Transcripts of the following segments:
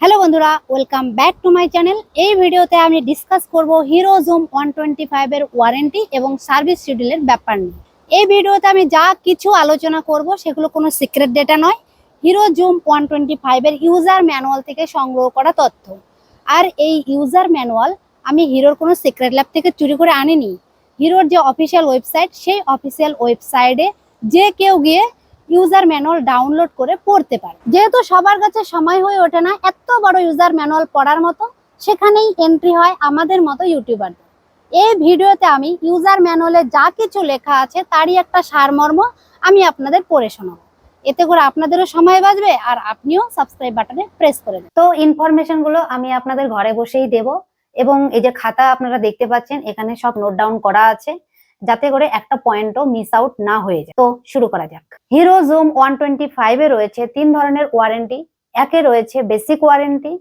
Hello বন্ধুরা welcome back to my channel এই ভিডিওতে আমি ডিসকাস করব হিরো জুম ওয়ান টোয়েন্টি ফাইভের ওয়ারেন্টি এবং সার্ভিস শিডিউলের ব্যাপার নিয়ে। এই ভিডিওতে আমি যা কিছু আলোচনা করব সেগুলো কোনো সিক্রেট ডেটা নয়। হিরো জুম ওয়ান টোয়েন্টি ফাইভের ইউজার ম্যানুয়াল থেকে সংগ্রহ করা তথ্য। আর এই ইউজার ম্যানুয়াল আমি হিরোর কোনো সিক্রেট ল্যাব থেকে চুরি করে আনিনি। হিরোর যে অফিসিয়াল ওয়েবসাইট সেই অফিসিয়াল ওয়েবসাইটে যে কেউ গিয়ে ইউজার ম্যানুয়াল ডাউনলোড করে পড়তে পারে। যেহেতু সবার কাছে সময় হয়ে ওঠে না, এত বড় ইউজার ম্যানুয়াল পড়ার মতো, সেখানেই এন্ট্রি হয় আমাদের মতো ইউটিউবারদের এই ভিডিওতে আমি ইউজার ম্যানুয়ালে যা কিছু লেখা আছে, তারই একটা সারমর্ম আমি আপনাদের পড়ে শোনাবো। এতে করে আপনাদেরও সময় বাঁচবে আর আপনিও সাবস্ক্রাইব বাটনে প্রেস করে দেবেন। তো ইনফরমেশনগুলো আমি আপনাদের ঘরে বসেই দেব এবং এই যে খাতা আপনারা দেখতে পাচ্ছেন, এখানে সব নোট ডাউন করা আছে। যাতে করে একটা পয়েন্টও মিস আউট না হয়ে যায়। তো শুরু করা যাক। হিরো জুম ওয়ান টোয়েন্টি ফাইভে রয়েছে তিন ধরনের ওয়ারেন্টি একে রয়েছে বেসিক ওয়ারেন্টি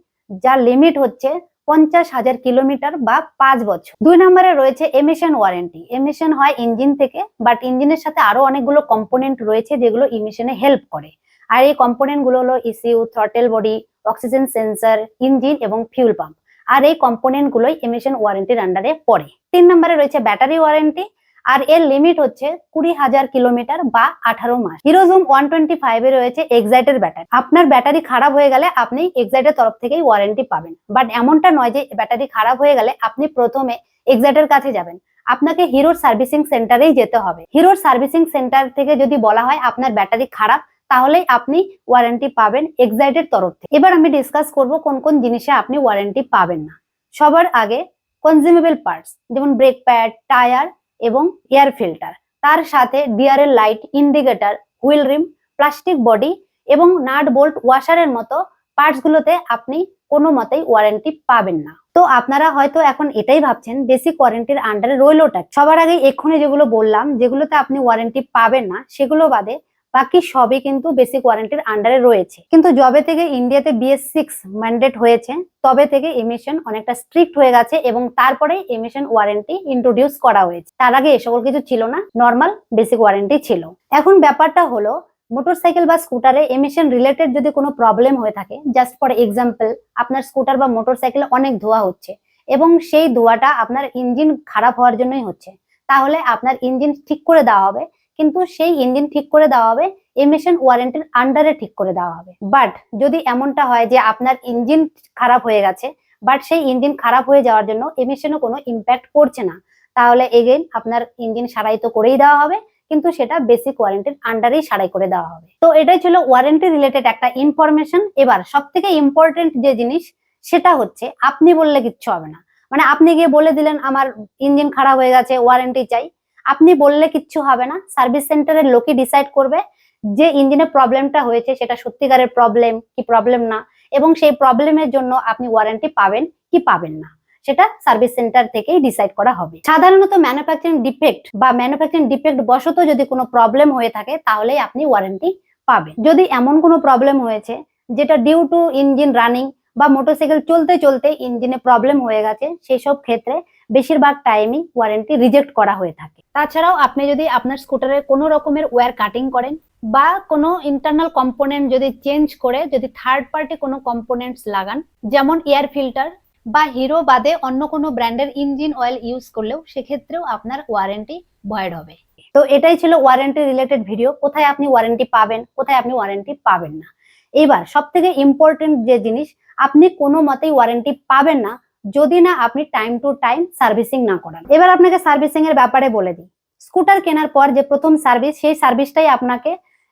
যার লিমিট হচ্ছে পঞ্চাশ হাজার কিলোমিটার বা পাঁচ বছর। দুই নম্বরে রয়েছে এমিশন ওয়ারেন্টি এমিশন হয় ইঞ্জিন থেকে বাট ইঞ্জিনের সাথে আরও অনেকগুলো কম্পোনেন্ট রয়েছে যেগুলো ইমিশনে হেল্প করে। আর এই কম্পোনেন্টগুলো হলো ECU throttle body oxygen sensor engine এবং ফিউল পাম্প আর এই কম্পোনেন্ট গুলোই এমিশন ওয়ারেন্টির আন্ডারে পড়ে। তিন নম্বরে রয়েছে ব্যাটারি ওয়ারেন্টি আর এর লিমিট হচ্ছে কুড়ি হাজার কিলোমিটার বা আঠারো মাস হিরোজুম ওয়ান টোয়েন্টি ফাইভে রয়েছে এক্সাইটের ব্যাটারি। আপনার ব্যাটারি খারাপ হয়ে গেলে আপনি এক্সাইটের তরফ থেকেই ওয়ারেন্টি পাবেন। বাট এমনটা নয় যে ব্যাটারি খারাপ হয়ে গেলে আপনি প্রথমে এক্সাইটের কাছে যাবেন। আপনাকে হিরোর সার্ভিসিং সেন্টারেই যেতে হবে। হিরোর সার্ভিসিং সেন্টার থেকে যদি বলা হয় আপনার ব্যাটারি খারাপ, তাহলেই আপনি ওয়ারেন্টি পাবেন এক্সাইটের তরফ থেকে। এবার আমি ডিসকাস করব কোন কোন জিনিসে আপনি ওয়ারেন্টি পাবেন না। সবার আগে কনজিউমেবল পার্টস যেমন ব্রেক প্যাড টায়ার এবং এয়ার ফিল্টার তার সাথে DRL light indicator wheel rim plastic body এবং নাট বোল্ট ওয়াশারের মতো পার্টস গুলোতে আপনি কোনো মতেই ওয়ারেন্টি পাবেন না। তো আপনারা হয়তো এখন এটাই ভাবছেন বেসিক ওয়ারেন্টির আন্ডারে রইলোটা। সবার আগে এক্ষুনি যেগুলো বললাম, যেগুলোতে আপনি ওয়ারেন্টি পাবেন না, সেগুলো বাদে বাকি সবই কিন্তু বেসিক ওয়ারেন্টির আন্ডারে রয়েছে। কিন্তু যবে থেকে ইন্ডিয়াতে বিএস সিক্স ম্যান্ডেট হয়েছে, তবে থেকে এমিশন অনেকটা স্ট্রিক্ট হয়ে গেছে এবং তারপরে এমিশন ওয়ারেন্টি ইন্ট্রোডিউস করা হয়েছে। তার আগে এ সকল কিছু ছিল না নর্মাল বেসিক ওয়ারেন্টি ছিল। এখন ব্যাপারটা হলো মোটরসাইকেল বা স্কুটারে এমিশন রিলেটেড যদি কোনো প্রবলেম হয়ে থাকে জাস্ট ফর এক্সাম্পল আপনার স্কুটার বা মোটরসাইকেলে অনেক ধোয়া হচ্ছে এবং সেই ধোয়াটা আপনার ইঞ্জিন খারাপ হওয়ার জন্যই হচ্ছে, তাহলে আপনার ইঞ্জিন ঠিক করে দেওয়া হবে। কিন্তু সেই ইঞ্জিন ঠিক করে দেওয়া হবে এমিশন ওয়ারেন্টির আন্ডারে ঠিক করে দেওয়া হবে। বাট যদি এমনটা হয় যে আপনার ইঞ্জিন খারাপ হয়ে গেছে বাট সেই ইঞ্জিন খারাপ হয়ে যাওয়ার জন্য এমিশনে কোনো ইম্প্যাক্ট পড়ছে না, তাহলে এগেইন আপনার ইঞ্জিন সারাই তো করেই দেওয়া হবে, কিন্তু সেটা বেসিক ওয়ারেন্টির আন্ডারেই সারাই করে দেওয়া হবে। তো এটাই ছিল ওয়ারেন্টি রিলেটেড একটা ইনফরমেশন এবার সব থেকে ইম্পর্টেন্ট যে জিনিস, সেটা হচ্ছে আপনি বললে কিচ্ছু হবে না। মানে আপনি গিয়ে বলে দিলেন, আমার ইঞ্জিন খারাপ হয়ে গেছে ওয়ারেন্টি চাই। আপনি বললে কিচ্ছু হবে না। সার্ভিস সেন্টারের লোকই ডিসাইড করবে যে ইঞ্জিনের প্রবলেমটা হয়েছে, সেটা সত্যিকারের প্রবলেম কি প্রবলেম না, এবং সেই প্রবলেমের জন্য আপনি ওয়ারেন্টি পাবেন কি পাবেন না, সেটা সার্ভিস সেন্টার থেকেই ডিসাইড করা হবে। সাধারণত ম্যানুফ্যাকচারিং ডিফেক্ট বা ম্যানুফ্যাকচারিং ডিফেক্ট বশত যদি কোনো প্রবলেম হয়ে থাকে, তাহলেই আপনি ওয়ারেন্টি পাবেন। যদি এমন কোনো প্রবলেম হয়েছে, যেটা ডিউ টু ইঞ্জিন রানিং বা মোটরসাইকেল চলতে চলতে ইঞ্জিনে প্রবলেম হয়ে গেছে সেই সব ক্ষেত্রে বেশিরভাগ টাইমই ওয়ারেন্টি রিজেক্ট করা হয়ে থাকে। তাছাড়াও আপনি যদি আপনার স্কুটারের কোনো রকমের ওয়্যার কাটিং করেন বা কোনো ইন্টারনাল কম্পোনেন্ট যদি চেঞ্জ করে, যদি থার্ড পার্টি কোনো কম্পোনেন্টস লাগান, যেমন এয়ার ফিল্টার বা হিরো বাদে অন্য কোনো ব্র্যান্ডের ইঞ্জিন অয়েল ইউজ করলেও সেক্ষেত্রেও আপনার ওয়ারেন্টি ভয়েড হবে। তো এটাই ছিল ওয়ারেন্টি রিলেটেড ভিডিও কোথায় আপনি ওয়ারেন্টি পাবেন, কোথায় আপনি ওয়ারেন্টি পাবেন না। এবার সব থেকে ইম্পর্টেন্ট যে জিনিস, আপনি কোনো মতেই ওয়ারেন্টি পাবেন না যদি না আপনি টাইম টু টাইম সার্ভিসিং না করান। এবার আপনাকে সার্ভিসিং এর ব্যাপারে বলে দিই। স্কুটার কেনার পর যে প্রথম সার্ভিস সেই সার্ভিসটাই আপনাকে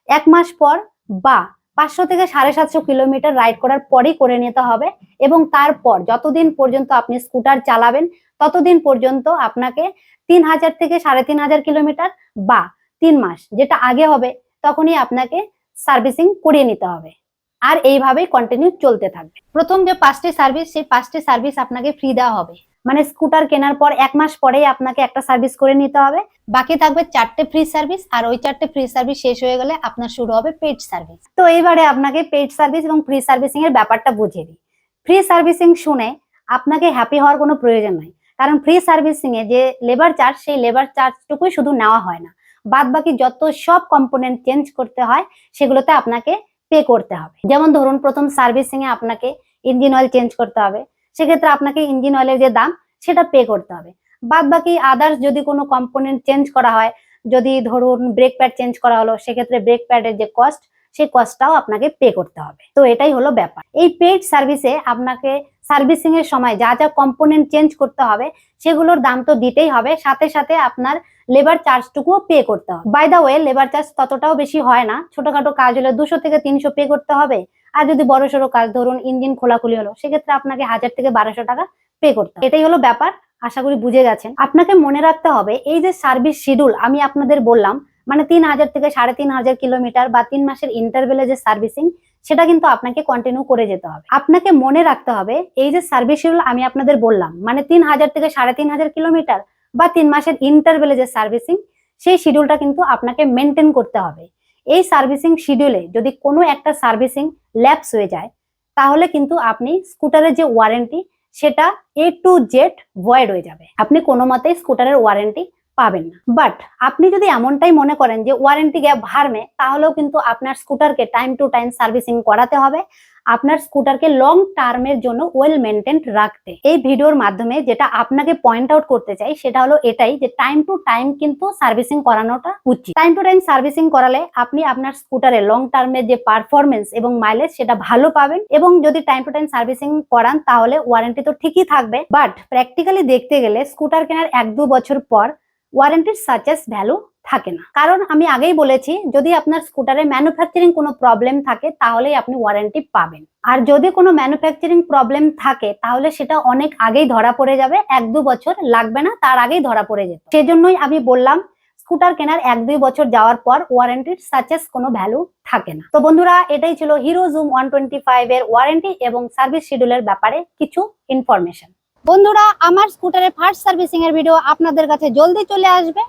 এক মাস পর বা পাঁচশো থেকে সাড়ে সাতশো কিলোমিটার রাইড করার পরই করে নিতে হবে এবং তারপর যতদিন পর্যন্ত আপনি স্কুটার চালাবেন, ততদিন পর্যন্ত আপনাকে তিন হাজার থেকে সাড়ে তিন হাজার কিলোমিটার বা তিন মাস, যেটা আগে হবে, তখনই আপনাকে সার্ভিসিং করিয়ে নিতে হবে। আর এইভাবেই কন্টিনিউ চলতে থাকবে। প্রথম যে পাঁচটি সার্ভিস সেই পাঁচটি সার্ভিস আপনাকে ফ্রি দেওয়া হবে। মানে স্কুটার কেনার পর এক মাস পরেই আপনাকে একটা সার্ভিস করে নিতে হবে। বাকি থাকবে চারটে ফ্রি সার্ভিস আর ওই চারটে ফ্রি সার্ভিস শেষ হয়ে গেলে আপনার শুরু হবে পেড সার্ভিস তো এইবারে আপনাকে পেড সার্ভিস এবং ফ্রি সার্ভিসিং এর ব্যাপারটা বুঝিয়ে দিই। ফ্রি সার্ভিসিং শুনে আপনাকে হ্যাপি হওয়ার কোনো প্রয়োজন নাই। কারণ ফ্রি সার্ভিসিং এ যে লেবার চার্জ সেই লেবার চার্জটুকুই শুধু নেওয়া হয় না। বাদ বাকি যত সব কম্পোনেন্ট চেঞ্জ করতে হয়, সেগুলোতে আপনাকে পে করতে হবে। যেমন ধরুন প্রথম সার্ভিসিং এ আপনাকে ইঞ্জিন অয়েল চেঞ্জ করতে হবে, সেক্ষেত্রে আপনাকে ইঞ্জিন অয়েলের যে দাম, সেটা পে করতে হবে। বাদ বাকি আদার্স যদি কোনো কম্পোনেন্ট চেঞ্জ করা হয়, যদি ধরুন ব্রেক প্যাড চেঞ্জ করা হলো, সেক্ষেত্রে ব্রেক প্যাডের যে কস্ট সেই কস্টটাও আপনাকে পে করতে হবে। তো এটাই হলো ব্যাপার। এই পেড সার্ভিসে আপনাকে সার্ভিসিং এর সময় যা যা কম্পোনেন্ট চেঞ্জ করতে হবে, সেগুলোর দাম তো দিতেই হবে। সাথে সাথে আপনার লেবার চার্জটুকুও পে করতে হবে। By the way labour charge ততটাও বেশি হয় না। ছোটখাটো কাজ হলে দুশো থেকে তিনশো পে করতে হবে। আর যদি বড় সড়ো কাজ, ধরুন ইঞ্জিন খোলাখুলি হলো, সেক্ষেত্রে আপনাকে হাজার থেকে বারোশো টাকা পে করতে হবে। এটাই হলো ব্যাপার। আশা করি বুঝে গেছেন। আপনাকে মনে রাখতে হবে, এই যে সার্ভিস শিডিউল আমি আপনাদের বললাম মানে তিন হাজার থেকে সাড়ে তিন হাজার কিলোমিটার বা তিন মাসের ইন্টারভেলে যে সার্ভিসিং সেটা কিন্তু আপনাকে কন্টিনিউ করে যেতে হবে। আপনাকে মনে রাখতে হবে, এই যে সার্ভিস শিডিউল আমি আপনাদের বললাম মানে তিন হাজার থেকে সাড়ে তিন হাজার কিলোমিটার বা তিন মাসের ইন্টারভেলে যে সার্ভিসিং সেই শিডিউলটা কিন্তু আপনাকে মেনটেন করতে হবে। এই সার্ভিসিং শিডিউলে যদি কোনো একটা সার্ভিসিং ল্যাপস হয়ে যায়, তাহলে কিন্তু আপনি স্কুটারের যে ওয়ারেন্টি সেটা এ টু জেড ভয়েড হয়ে যাবে। আপনি কোনো মতেই স্কুটারের ওয়ারেন্টি পাবেন না। বাট আপনি যদি এমনটাই মনে করেন যে ওয়ারেন্টি গ্যাপ ভারমে তাহলেও কিন্তু আপনার স্কুটারকে টাইম টু টাইম সার্ভিসিং করাতে হবে। আপনার স্কুটারকে লং টার্মের জন্য ওয়েল মেনটেন রাখতে। এই ভিডিওর মাধ্যমে যেটা আপনাকে পয়েন্ট আউট করতে চাই, সেটা হলো এটাই যে টাইম টু টাইম কিন্তু সার্ভিসিং করানোটা উচিত। টাইম টু টাইম সার্ভিসিং করালে আপনি আপনার স্কুটারে লং টার্মের যে পারফরমেন্স এবং মাইলেজ সেটা ভালো পাবেন এবং যদি টাইম টু টাইম সার্ভিসিং করান, তাহলে ওয়ারেন্টি তো ঠিকই থাকবে। বাট প্র্যাকটিক্যালি দেখতে গেলে স্কুটার কেনার এক দু বছর পর ওয়ারেন্টির সাচেস ভ্যালু থাকে না। কারণ আমি আগেই বলেছি, যদি আপনার স্কুটারে ম্যানুফ্যাকচারিং কোনো প্রবলেম থাকে, তাহলেই আপনি ওয়ারেন্টি পাবেন। আর যদি কোনো ম্যানুফ্যাকচারিং প্রবলেম থাকে, তাহলে সেটা অনেক আগেই ধরা পড়ে যাবে, এক দু বছর লাগবে না, তার আগেই ধরা পড়ে যেত। সেজন্যই আমি বললাম স্কুটার কেনার এক দুই বছর যাওয়ার পর ওয়ারেন্টির সাচেস কোনো ভ্যালু থাকে না। তো বন্ধুরা, এটাই ছিল Hero Zoom one twenty five এর ওয়ারেন্টি এবং সার্ভিস শিডিউলের ব্যাপারে কিছু ইনফরমেশন বন্ধুরা, আমার স্কুটারের ফার্স্ট সার্ভিসিং এর ভিডিও আপনাদের কাছে জলদি চলে আসবে।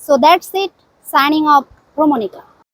So that's it signing off Promonika